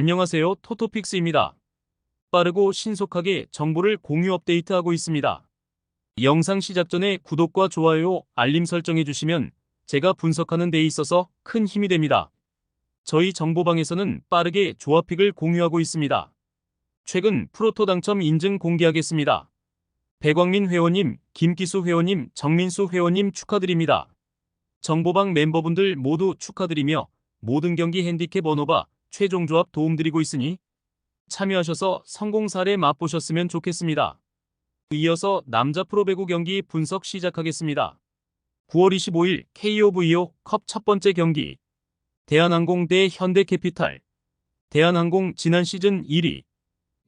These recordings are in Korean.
안녕하세요. 토토픽스입니다. 빠르고 신속하게 정보를 공유 업데이트하고 있습니다. 영상 시작 전에 구독과 좋아요, 알림 설정해 주시면 제가 분석하는 데 있어서 큰 힘이 됩니다. 저희 정보방에서는 빠르게 조합픽을 공유하고 있습니다. 최근 프로토 당첨 인증 공개하겠습니다. 배광민 회원님, 김기수 회원님, 정민수 회원님 축하드립니다. 정보방 멤버분들 모두 축하드리며 모든 경기 핸디캡 언어바 최종 조합 도움드리고 있으니 참여하셔서 성공 사례 맛보셨으면 좋겠습니다. 이어서 남자 프로배구 경기 분석 시작하겠습니다. 9월 25일 KOVO 컵 첫 번째 경기 대한항공 대 현대캐피탈 대한항공 지난 시즌 1위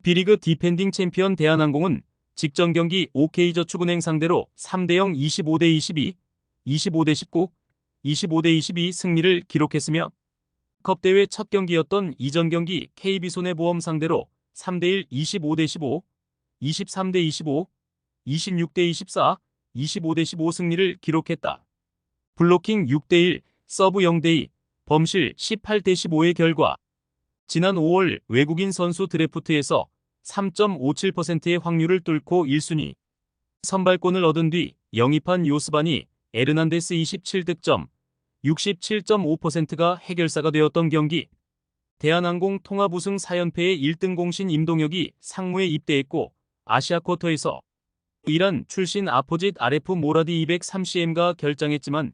B리그 디펜딩 챔피언 대한항공은 직전 경기 OK저축은행 상대로 3대0 25대 22, 25대 19, 25대 22 승리를 기록했으며 컵대회 첫 경기였던 이전 경기 KB손해보험 상대로 3대1 25대 15, 23대 25, 26대 24, 25대 15 승리를 기록했다. 블로킹 6대1, 서브 0대2, 범실 18대 15의 결과 지난 5월 외국인 선수 드래프트에서 3.57%의 확률을 뚫고 1순위 선발권을 얻은 뒤 영입한 요스반이 에르난데스 27득점, 67.5%가 해결사가 되었던 경기. 대한항공 통합 우승 4연패의 1등 공신 임동혁이 상무에 입대했고 아시아 쿼터에서 이란 출신 아포짓 RF 모라디 230M과 결장했지만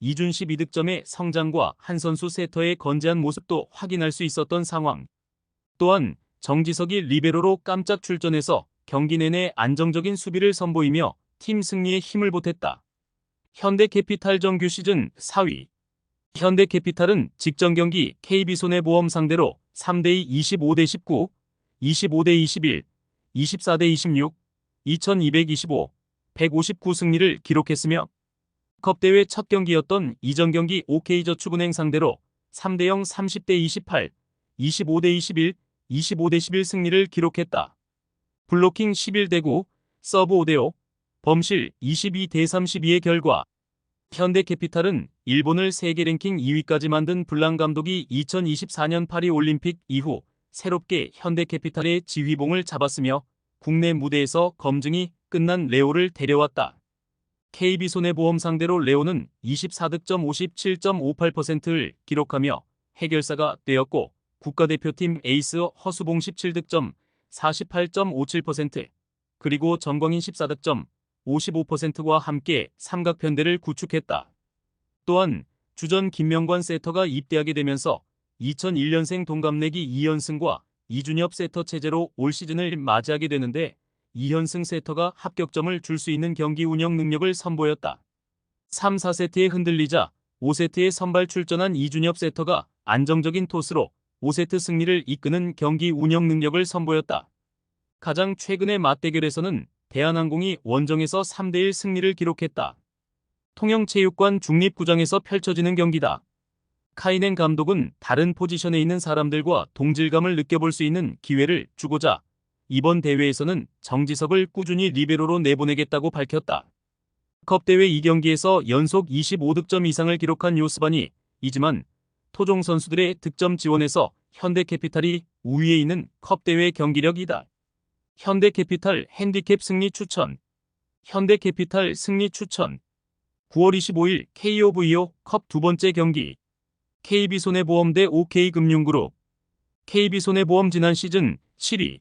이준식 2득점의 성장과 한 선수 세터의 건재한 모습도 확인할 수 있었던 상황. 또한 정지석이 리베로로 깜짝 출전해서 경기 내내 안정적인 수비를 선보이며 팀 승리에 힘을 보탰다. 현대캐피탈 정규 시즌 4위. 현대캐피탈은 직전 경기 KB손해보험 상대로 3대2 25대 19, 25대 21, 24대 26, 2225, 159 승리를 기록했으며 컵대회 첫 경기였던 이전 경기 OK저축은행 상대로 3대0 30대 28, 25대 21, 25대 11 승리를 기록했다. 블로킹 11대 9, 서브 5대 5, 범실 22대 32의 결과 현대캐피탈은 일본을 세계 랭킹 2위까지 만든 블랑 감독이 2024년 파리 올림픽 이후 새롭게 현대캐피탈의 지휘봉을 잡았으며 국내 무대에서 검증이 끝난 레오를 데려왔다. KB손해보험 상대로 레오는 24득점 57.58%를 기록하며 해결사가 되었고 국가대표팀 에이스 허수봉 17득점 48.57% 그리고 전광인 14득점 55%와 함께 삼각편대를 구축했다. 또한 주전 김명관 세터가 입대하게 되면서 2001년생 동갑내기 이현승과 이준엽 세터 체제로 올 시즌을 맞이하게 되는데 이현승 세터가 합격점을 줄 수 있는 경기 운영 능력을 선보였다. 3, 4세트에 흔들리자 5세트에 선발 출전한 이준엽 세터가 안정적인 토스로 5세트 승리를 이끄는 경기 운영 능력을 선보였다. 가장 최근의 맞대결에서는 대한항공이 원정에서 3대1 승리를 기록했다. 통영체육관 중립구장에서 펼쳐지는 경기다. 카이넨 감독은 다른 포지션에 있는 사람들과 동질감을 느껴볼 수 있는 기회를 주고자 이번 대회에서는 정지석을 꾸준히 리베로로 내보내겠다고 밝혔다. 컵대회 2경기에서 연속 25득점 이상을 기록한 요스반이 이지만 토종 선수들의 득점 지원에서 현대캐피탈이 우위에 있는 컵대회 경기력이다. 현대캐피탈 핸디캡 승리 추천. 현대캐피탈 승리 추천. 9월 25일 KOVO 컵 두 번째 경기. KB손해보험 대 OK금융그룹. KB손해보험 지난 시즌 7위.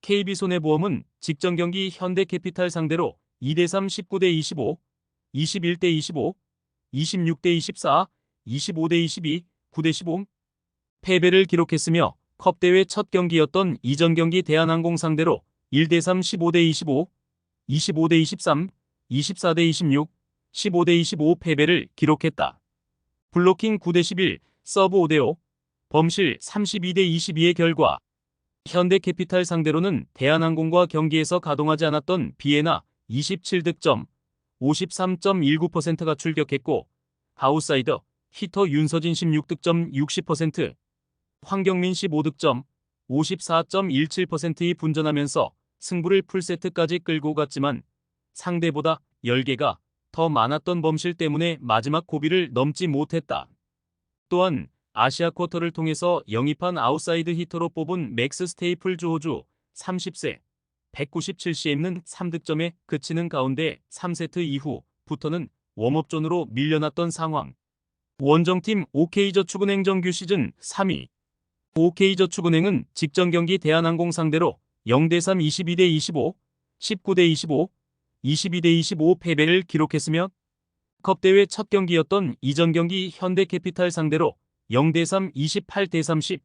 KB손해보험은 직전 경기 현대캐피탈 상대로 2대3 19대 25, 21대 25, 26대 24, 25대 22, 9대 15 패배를 기록했으며 컵대회 첫 경기였던 이전 경기 대한항공 상대로 1대3 15대 25, 25대 23, 24대 26, 15대 25 패배를 기록했다. 블로킹 9대 11, 서브 5대 5, 범실 32대 22의 결과 현대캐피탈 상대로는 대한항공과 경기에서 가동하지 않았던 비에나 27득점, 53.19%가 출격했고 아웃사이더 히터 윤서진 16득점 60%, 황경민 15득점 54.17%이 분전하면서 승부를 풀세트까지 끌고 갔지만 상대보다 10개가 더 많았던 범실 때문에 마지막 고비를 넘지 못했다. 또한 아시아 쿼터를 통해서 영입한 아웃사이드 히터로 뽑은 맥스 스테이플 주호주 30세 197cm는 3득점에 그치는 가운데 3세트 이후부터는 웜업존으로 밀려났던 상황. 원정팀 OK저축은행 정규 시즌 3위. OK저축은행은 직전 경기 대한항공 상대로 0대3 22대 25, 19대 25, 22대 25 패배를 기록했으며 컵대회 첫 경기였던 이전 경기 현대캐피탈 상대로 0대3 28대 30,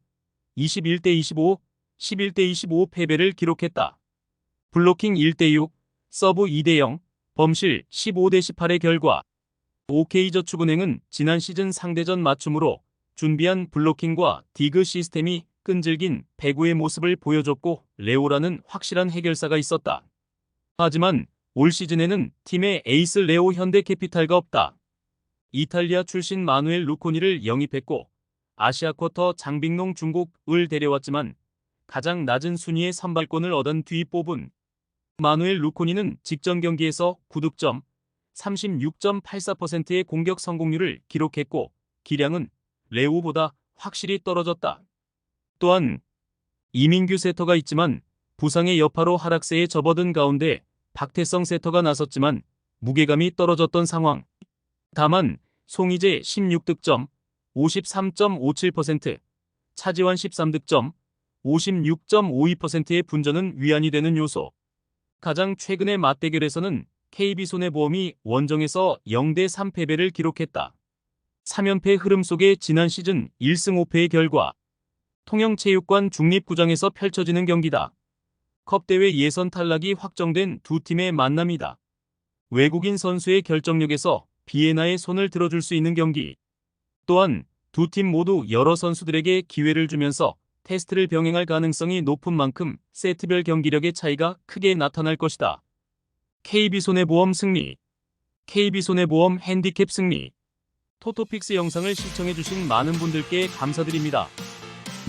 21대 25, 11대 25 패배를 기록했다. 블로킹 1대 6, 서브 2대 0, 범실 15대 18의 결과 OK저축은행은 지난 시즌 상대전 맞춤으로 준비한 블로킹과 디그 시스템이 끈질긴 배구의 모습을 보여줬고 레오라는 확실한 해결사가 있었다. 하지만 올 시즌에는 팀의 에이스 레오 현대캐피탈가 없다. 이탈리아 출신 마누엘 루코니를 영입했고 아시아 쿼터 장빙농 중국을 데려왔지만 가장 낮은 순위의 선발권을 얻은 뒤 뽑은 마누엘 루코니는 직전 경기에서 9득점, 36.84%의 공격 성공률을 기록했고 기량은 레오보다 확실히 떨어졌다. 또한 이민규 세터가 있지만 부상의 여파로 하락세에 접어든 가운데 박태성 세터가 나섰지만 무게감이 떨어졌던 상황. 다만 송이재 16득점, 53.57%, 차지환 13득점, 56.52%의 분전은 위안이 되는 요소. 가장 최근의 맞대결에서는 KB손해보험이 원정에서 0대 3 패배를 기록했다. 3연패 흐름 속에 지난 시즌 1승 5패의 결과 통영체육관 중립구장에서 펼쳐지는 경기다. 컵대회 예선 탈락이 확정된 두 팀의 만남이다. 외국인 선수의 결정력에서 비에나의 손을 들어줄 수 있는 경기. 또한 두 팀 모두 여러 선수들에게 기회를 주면서 테스트를 병행할 가능성이 높은 만큼 세트별 경기력의 차이가 크게 나타날 것이다. KB손해보험 승리 KB손해보험 핸디캡 승리 토토픽스 영상을 시청해주신 많은 분들께 감사드립니다.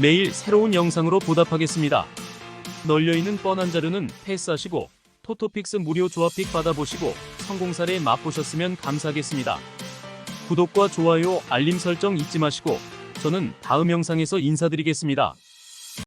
매일 새로운 영상으로 보답하겠습니다. 널려있는 뻔한 자료는 패스하시고 토토픽스 무료 조합픽 받아보시고 성공 사례 맛보셨으면 감사하겠습니다. 구독과 좋아요, 알림 설정 잊지 마시고 저는 다음 영상에서 인사드리겠습니다.